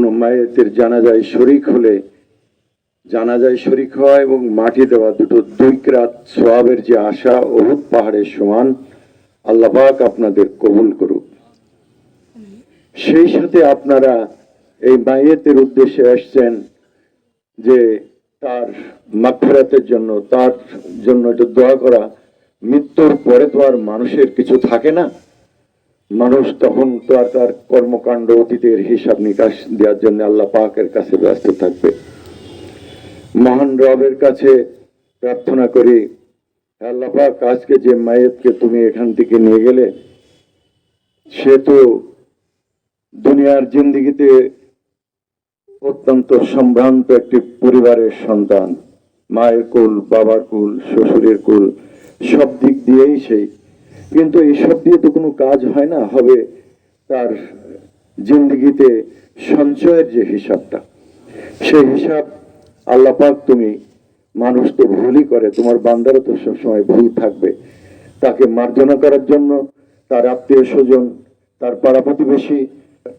কোনো মায়েতের জানাজায় শরিক হলে জানাজায় শরিক হওয়া এবং মাটি দেওয়া দুটো দুই রাত সোয়াবের যে আশা অহুত পাহাড়ের সমান, আল্লাহ পাক আপনাদের কবুল করুক। সেই সাথে আপনারা এই মাইয়েতের উদ্দেশ্যে আসছেন যে তার মাগফিরাতের জন্য, তার জন্য একটু দোয়া করা। মৃত্যুর পরে তো আর মানুষের কিছু থাকে না। মানুষ তখন তো আর তার কর্মকাণ্ড, অতীতের হিসাব নিকাশ দেওয়ার জন্য আল্লাহ পাকের কাছে ব্যস্ত থাকবে। মহান রবের কাছে প্রার্থনা করি আল্লাহ পাক, আজকে যে মায়েতকে তুমি এখান থেকে নিয়ে গেলে, সে তো দুনিয়ার জিন্দিগিতে অত্যন্ত সম্ভ্রান্ত একটি পরিবারের সন্তান। মায়ের কুল, বাবার কুল, শ্বশুরের কুল, সব দিক দিয়েই সেই কিন্তু এইসব দিয়ে তো কোনো কাজ হয় না, হবে তার জিন্দিগিতে সঞ্চয়ের যে হিসাবটা। সেই হিসাব আল্লাপাক তুমি মানুষ তো ভুলই করে, তোমার বান্দারও তো সবসময় ভুল থাকবে। তাকে মার্জনা করার জন্য তার আত্মীয় স্বজন, তার পাড়া প্রতিবেশী,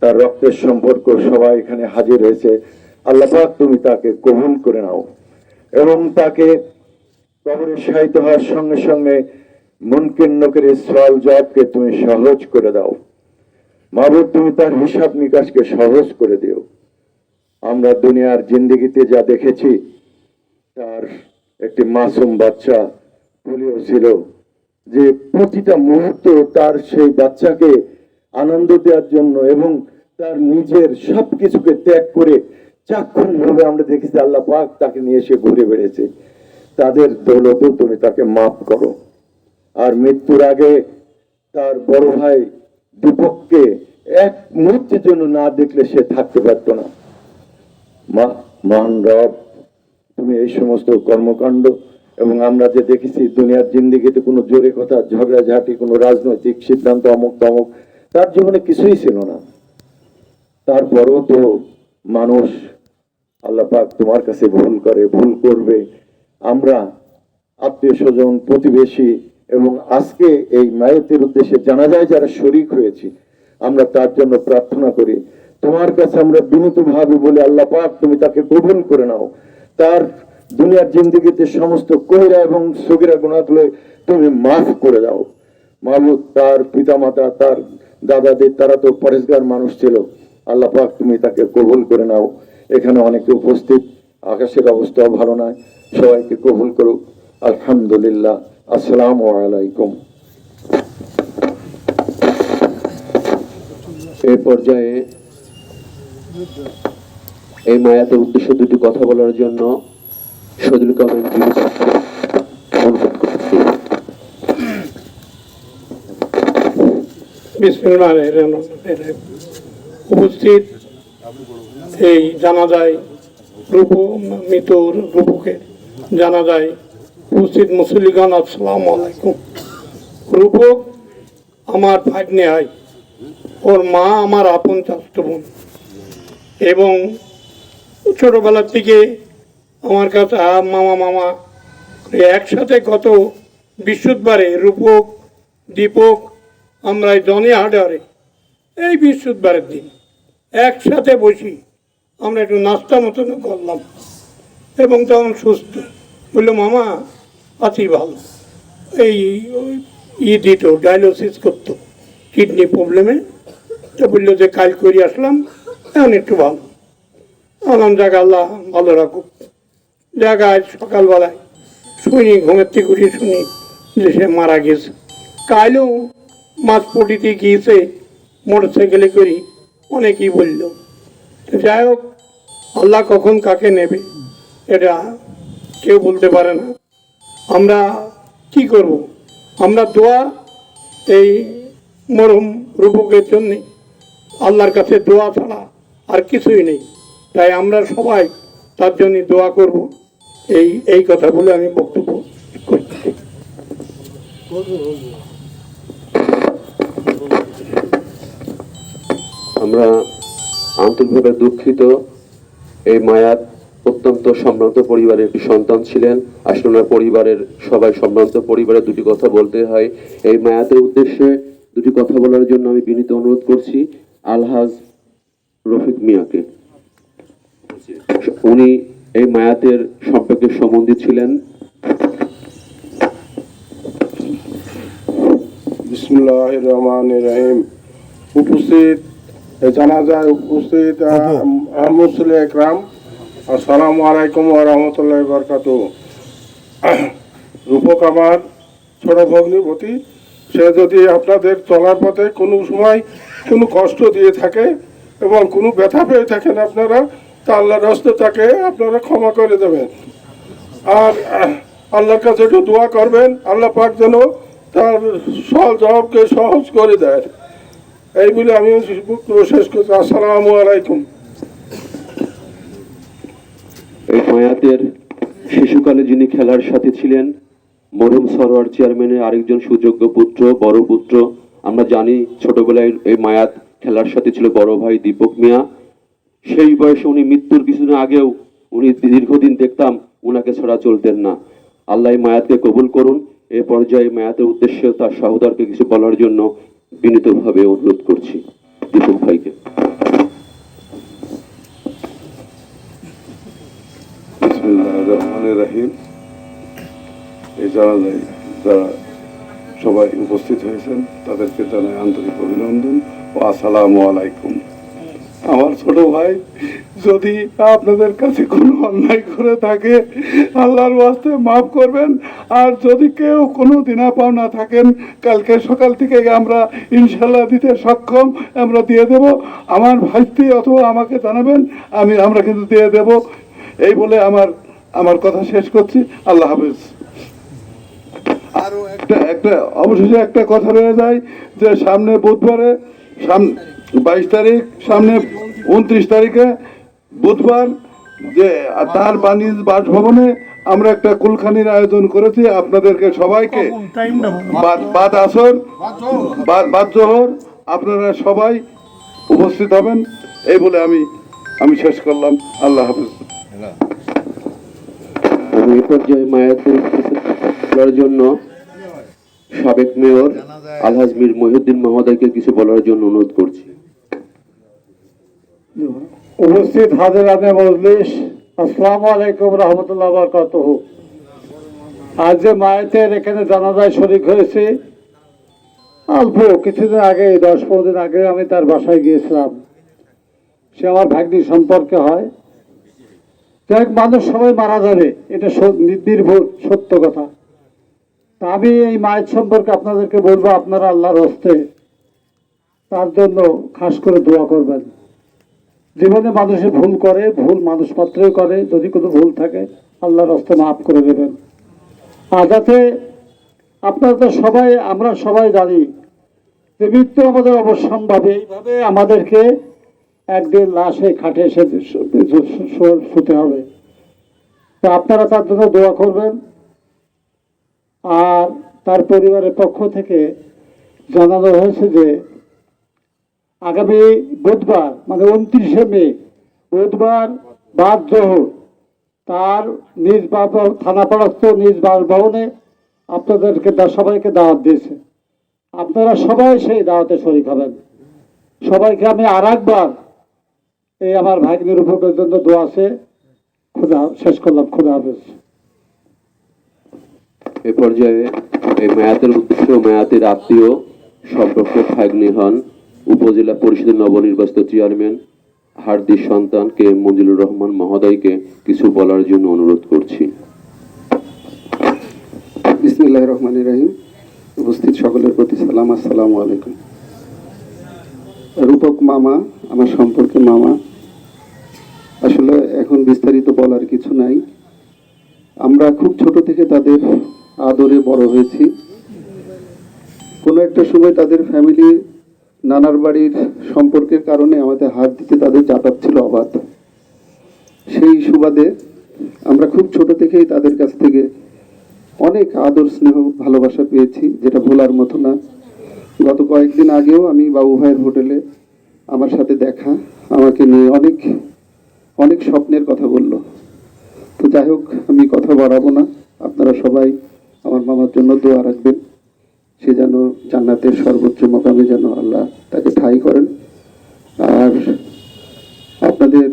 তার রক্তের সম্পর্ক সবাই এখানে হাজির হয়েছে। আল্লাপাক তুমি তাকে কবুল করে নাও এবং তাকে কবরে শায়িত হওয়ার সঙ্গে সঙ্গে মুনকিন নকের সওয়াল জবাবকে তুমি সহজ করে দাও। মাহবুব তুমি তার হিসাব নিকাশকে সহজ করে দিও। আমরা দুনিয়ার জিন্দিগিতে যা দেখেছি, তার একটি মাসুম বাচ্চা পোলিও ছিল, যে প্রতিটা মুহূর্ত তার সেই বাচ্চাকে আনন্দ দেওয়ার জন্য এবং তার নিজের সব কিছুকে ত্যাগ করে চাক্ষুষ ভাবে আমরা দেখেছি, আল্লাহ পাক তাকে নিয়ে এসে ঘুরে বেড়েছে তাদের দৌলতেও তুমি তাকে মাফ করো। আর মৃত্যুর আগে তার বড় ভাই দীপককে এক মুহূর্তের জন্য না দেখলে সে থাকতে পারত না। মহান রব, তুমি এই সমস্ত কর্মকাণ্ড এবং আমরা যে দেখেছি দুনিয়ার জিন্দিগিতে কোনো জোরে কথা, ঝগড়াঝাটি, কোনো রাজনৈতিক সিদ্ধান্ত অমুক তমুক, তার জীবনে কিছুই ছিল না। তারপরও তো মানুষ আল্লাহ পাক তোমার কাছে ভুল করে, ভুল করবে। আমরা আত্মীয় স্বজন, প্রতিবেশী এবং আজকে এই মায়েতের উদ্দেশ্যে জানা যায় যারা শরিক হয়েছি, আমরা তার জন্য প্রার্থনা করি, তোমার কাছে আমরা বিনীত ভাবে বলি, আল্লাহ পাক তুমি তাকে কবুল করে নাও। তার দুনিয়ার জিন্দিগিতে সমস্ত কহিরা এবং সগিরা গুণাগুলো তুমি মাফ করে দাও। মাহবুদ তার পিতামাতা, তার দাদাদের, তারা তো পরেশগার মানুষ ছিল। আল্লাহ পাক তুমি তাকে কবুল করে নাও। এখানে অনেকে উপস্থিত, আকাশের অবস্থাও ভালো নয়। সবাইকে কবুল করুক। আলহামদুলিল্লাহ, আসসালামু আলাইকুম এই পর্যায়ে এই মায়াতের উদ্দেশ্যে দুটি কথা বলার জন্য করছি বিসমিল্লাহিররহমানিররহিম। উপস্থিত এই জানা যায় রূপ মৃত্যুর রূপকে জানা যায় উপস্থিত মুসলিগণ আসসালাম আলাইকুম। রূপক, আমার ভাগ্নে হয় ওর মা আমার আপন চাষ্ট বোন। এবং ছোটবেলার থেকে আমার কাছে মামা মামা একসাথে গত বৃহস্পতিবারে রূপক, দীপক, আমরা জনে হাডারে এই বৃহস্পতিবারের দিন একসাথে বসি আমরা একটু নাস্তা মতন করলাম। এবং তখন সুস্থ। বলল, মামা আছি ভালো। এই ই দিত ডায়ালিসিস করতো কিডনি প্রবলেমে তো বলল যে, কাল করে আসলাম, এখন একটু ভালো। আলাম জায়গা আল্লাহ ভালো রাখুক। জায়গায় সকালবেলায় শুনি, ঘুমের থেকে শুনি যে সে মারা গেছে। কালও মাছ পটিতে গিয়েছে মোটর সাইকেলে করি অনেকেই বলল যাই হোক, আল্লাহ কখন কাকে নেবে? এটা কেউ বলতে পারে না। আমরা কি করব? আমরা দোয়া এই মরম রূপকের জন্যে আল্লাহর কাছে দোয়া ছাড়া আর কিছুই নেই। তাই আমরা সবাই তার জন্য দোয়া করব। এই এই কথা বলে আমি বক্তব্য করছি। আমরা আন্তরিকভাবে দুঃখিত এই মায়াত অত্যন্ত সম্ভ্রান্ত পরিবারের একটি সন্তান ছিলেন। আসলে ওনার পরিবারের সবাই সম্ভ্রান্ত পরিবারের দুটি কথা বলতে হয়। এই মায়াতের উদ্দেশ্যে দুটি কথা বলার জন্য আমি বিনীত অনুরোধ করছি আলহাজ রফিক মিয়াকে। উনি এই মায়াতের সম্পর্কে সম্বন্ধী ছিলেন। বিসমুল্লাহ রহমান রহিম। উপস্থিত জানাজায় উপস্থিত মুসলিম একরাম। আসসালামু আলাইকুম রাহমাতুল্লাহি ওয়া বারাকাতুহু। রূপক আমার ছোট ভগ্নিপতি সে যদি আপনাদের চলার পথে কোনো সময় কোনো কষ্ট দিয়ে থাকে এবং কোনো ব্যথা পেয়ে থাকেন আপনারা, তা আল্লাহর রাস্তে তাকে আপনারা ক্ষমা করে দেবেন। আর আল্লাহর কাছে একটু দোয়া করবেন, আল্লাহ পাক যেন তার সহজ জবাবকে সহজ করে দেয় এই বলে আমি শেষ করছি। আসসালামু আলাইকুম। এই মায়াতের শিশুকালে যিনি খেলার সাথে ছিলেন, মরহুম সরোয়ার চেয়ারম্যানের আরেকজন সুযোগ্য পুত্র, বড় পুত্র, আমরা জানি ছোটবেলায় এই মায়াত খেলার সাথে ছিল বড় ভাই দীপক মিয়া। সেই বয়সে উনি মৃত্যুর কিছুদিন আগেও উনি দীর্ঘদিন দেখতাম উনাকে ছাড়া চলতেন না। আল্লাহ মায়াতকে কবুল করুন। এ পর্যায়ে মায়াতের উদ্দেশ্যে তার সহোদরকে কিছু বলার জন্য বিনীতভাবে অনুরোধ করছি দীপক ভাইকে। সবাই উপস্থিত হয়েছেন, তাদেরকে জানাই আন্তরিক অভিনন্দন ও আলাইকুম। আমার ছোট ভাই, যদি আপনাদের কাছে কোনো অন্যায় করে থাকে, আল্লাহর ওয়াস্তে মাফ করবেন। আর যদি কেউ কোনো দিনা পাওনা থাকেন, কালকে সকাল থেকে আমরা ইনশাল্লাহ দিতে সক্ষম, আমরা দিয়ে দেব। আমার ভাইটি অথবা আমাকে জানাবেন, আমি, আমরা কিন্তু দিয়ে দেব। এই বলে আমার আমার কথা শেষ করছি। আল্লাহ হাফেজ। আরও একটা একটা অবশেষে একটা কথা রয়ে যায় যে সামনে বুধবারে সামনে বাইশ তারিখ সামনে উনত্রিশ তারিখে বুধবার যে তার বাণী বাসভবনে আমরা একটা কুলখানির আয়োজন করেছি। আপনাদেরকে সবাইকে বাদ- বাদ আসর বাদ জোহর আপনারা সবাই উপস্থিত হবেন। এই বলে আমি আমি শেষ করলাম। আল্লাহ হাফিজ। আমি পর্যায়ে বলার জন্য সাবেক মেয়র আলহাজ মীর মহিউদ্দিন মহোদয়কে কিছু বলার জন্য অনুরোধ করছি। উপস্থিত মজলিস আসসালামু আলাইকুম রহমতুল্লাহ বরকাত আজ যে মায়েতের এখানে জানাজায় শরিক হয়েছে অল্প কিছুদিন আগে দশ পনেরো দিন আগে আমি তার বাসায় গিয়েছিলাম। সে আমার ভাগ্নি সম্পর্কে হয়। যাই মানুষ সবাই মারা যাবে, এটা নির্ভুল, সত্য কথা। তা আমি এই মায়ের সম্পর্কে আপনাদেরকে বলব, আপনারা আল্লাহর হস্তে তার জন্য খাস করে দোয়া করবেন। জীবনে মানুষে ভুল করে, ভুল মানুষ করে, যদি কোনো ভুল থাকে, আল্লাহর রাস্তা মাফ করে দেবেন। আর যাতে আপনারা তো সবাই, আমরা সবাই জানি যে মৃত্যু আমাদের অবশ্যম্ভাবে। এইভাবে আমাদেরকে একদিন লাশে খাটে এসে শুতে হবে। তো আপনারা তার জন্য দোয়া করবেন। আর তার পরিবারের পক্ষ থেকে জানানো হয়েছে যে আগামী বুধবার মানে উনত্রিশে মে, বুধবার বাদ জোহর তার নিজ থানাপাড়াস্থ নিজ বাসভবনে আপনাদেরকে সবাইকে দাওয়াত দিয়েছে। আপনারা সবাই সেই দাওয়াতে শরিক হবেন। সবাইকে আমি আর একবার এই আমার ভাগ্নের উপরের জন্য দোয়া আছে। খুদা শেষ করলাম। খুদা হাফেজ। এ পর্যায়ে এই মায়াতের উদ্দেশ্য মায়াতের আত্মীয় সম্পর্ক ভাগ্নি হন উপজেলা পরিষদের নবনির্বাচিত চেয়ারম্যান হার্দিক সন্তান কে মঞ্জুরুর রহমান মহোদয়কে কিছু বলার জন্য অনুরোধ করছি। বিসমিল্লাহ রহমান রহিম। উপস্থিত সকলের প্রতি সালাম আসসালামু আলাইকুম। রূপক মামা আমার সম্পর্কে মামা। এখন বিস্তারিত বলার কিছু নাই। আমরা খুব ছোট থেকে তাদের আদরে বড় হয়েছি। কোনো একটা সময় তাদের ফ্যামিলি নানার বাড়ির সম্পর্কের কারণে আমাদের হাত দিতে তাদের যাতায়াত ছিল অবাধ। সেই সুবাদে আমরা খুব ছোট থেকেই তাদের কাছ থেকে অনেক আদর স্নেহ, ভালোবাসা পেয়েছি, যেটা ভোলার মতো না। গত কয়েকদিন আগেও আমি বাবু ভাইয়ের হোটেলে আমার সাথে দেখা, আমাকে নিয়ে অনেক অনেক স্বপ্নের কথা বলল। তো যাই হোক, আমি কথা বাড়াবো না। আপনারা সবাই আমার মামার জন্য দোয়া রাখবেন। সে যেন জান্নাতের সর্বোচ্চ মকামে যেন আল্লাহ তাকে ঠাই করেন। আর আপনাদের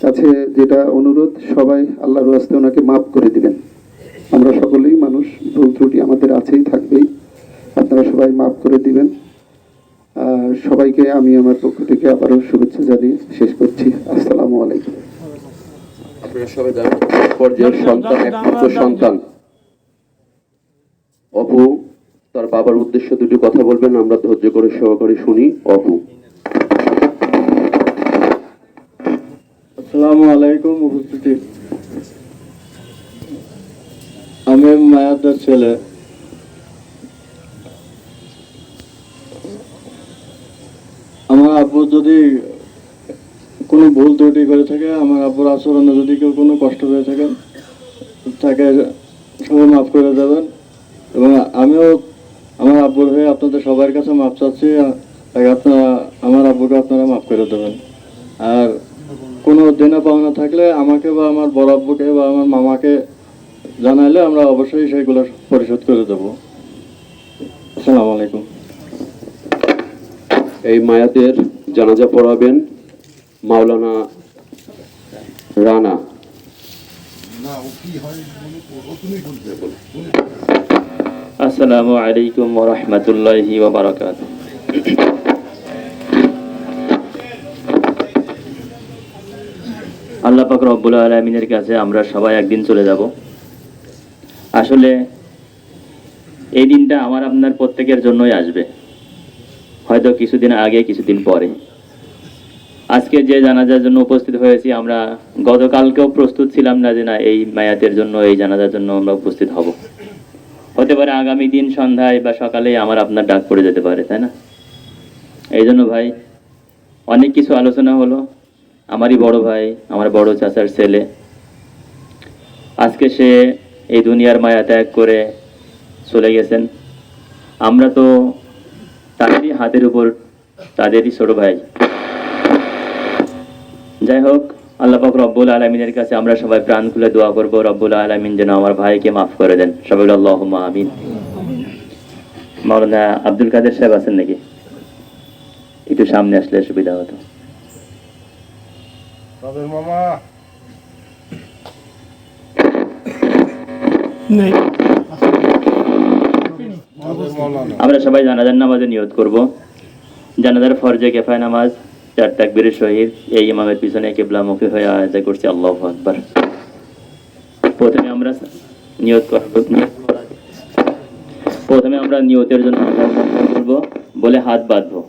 কাছে যেটা অনুরোধ, সবাই আল্লাহর রাস্তে ওনাকে মাফ করে দিবেন। আমরা সকলেই মানুষ, ভুল ত্রুটি আমাদের আছেই থাকবেই। আপনারা সবাই মাফ করে দিবেন। সবাইকে আমি আমার পক্ষ থেকে আবারও শুভেচ্ছা জানিয়ে শেষ করছি। আসসালামু আলাইকুম। আপনারা সবাই জানেন পর্যায়ের সন্তান একমাত্র সন্তান। অপু তার বাবার উদ্দেশ্যে দুটি কথা বলবেন আমরা ধৈর্য করে সহকারে শুনি অপু। আসসালামু আলাইকুম উপস্থিতি। আমি মায়াদের ছেলে আমার আব্বু যদি কোনো ভুল ত্রুটি করে থাকে, আমার আব্বুর আচরণে যদি কেউ কোনো কষ্ট পেয়ে থাকেন তাকে সবাই মাফ করে দেবেন। এবং আমিও আমার আব্বুর হয়ে আপনাদের সবার কাছে মাপ চাচ্ছি তাই আপনারা, আমার আব্বুকে আপনারা মাফ করে দেবেন। আর কোনো দেনা পাওনা থাকলে আমাকে বা আমার বড় আব্বুকে বা আমার মামাকে জানাইলে আমরা অবশ্যই সেগুলো পরিশোধ করে দেবো। আসসালামু আলাইকুম। এই মায়াতের জানাজা পড়াবেন মাওলানা রানা। আসসালামু আলাইকুম রহমতুল্লাহি বারাকাত আল্লাহ পাক রব্বুল আলমিনের কাছে আমরা সবাই একদিন চলে যাব। আসলে এই দিনটা আমার আপনার প্রত্যেকের জন্যই আসবে। হয়তো কিছুদিন আগে, কিছুদিন পরে। আজকে যে জানাজার জন্য উপস্থিত হয়েছি, আমরা গতকালকেও প্রস্তুত ছিলাম না যে না, এই মায়াতের জন্য, এই জানাজার জন্য আমরা উপস্থিত হব। হতে পারে আগামী দিন সন্ধ্যায় বা সকালে আমার আপনার ডাক পড়ে যেতে পারে, তাই না? এই জন্য ভাই, অনেক কিছু আলোচনা হলো। আমারই বড় ভাই, আমার বড় চাচার ছেলে। আজকে সে এই দুনিয়ার মায়া ত্যাগ করে চলে গেছেন। আমরা তো তাদেরই হাতের উপর তাদেরই ছোট ভাই। যাই হোক আল্লাহ পাক রব্বুল আলমিনের কাছে আমরা সবাই প্রাণ খুলে দোয়া করব রব্বুল আলমিন যেন আমার ভাইকে মাফ করে দেন। সবাই আল্লাহ আমিন। মৌলানা আব্দুল কাদের সাহেব আছেন নাকি? একটু সামনে আসলে সুবিধা হতো। নেই। আমরা সবাই জানাজার নামাজে নিয়ত করব। জানাজার ফরজে কেফায় নামাজ, চার তাকবীরের শহীদ এই ইমামের পিছনে কেবলামুখী হয়ে আয়াজা করছি, আল্লাহ আকবার। প্রথমে আমরা নিয়ত করব। প্রথমে আমরা নিয়তের জন্য বলব, বলে হাত বাঁধবো।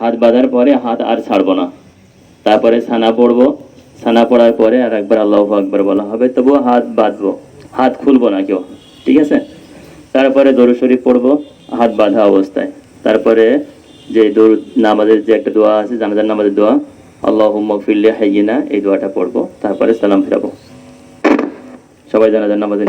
হাত বাঁধার পরে হাত আর ছাড়বো না। তারপরে ছানা পড়ব। ছানা পড়ার পরে আর একবার আল্লাহ আকবার বলা হবে, তবুও হাত বাঁধবো। হাত খুলবো না কেউ, ঠিক আছে? তারপরে দরুদ শরীফ পড়ব। হাত বাঁধা অবস্থায়। তারপরে যে দরুদ নামাজের যে একটা দোয়া আছে জানাজার নামাজের দোয়া আল্লাহ মকফিল্লে হাইয়িনা এই দোয়াটা পড়ব তারপরে সালাম ফেরাবো। সবাই জানাজার নামাজের।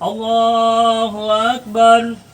Allahu Ekber.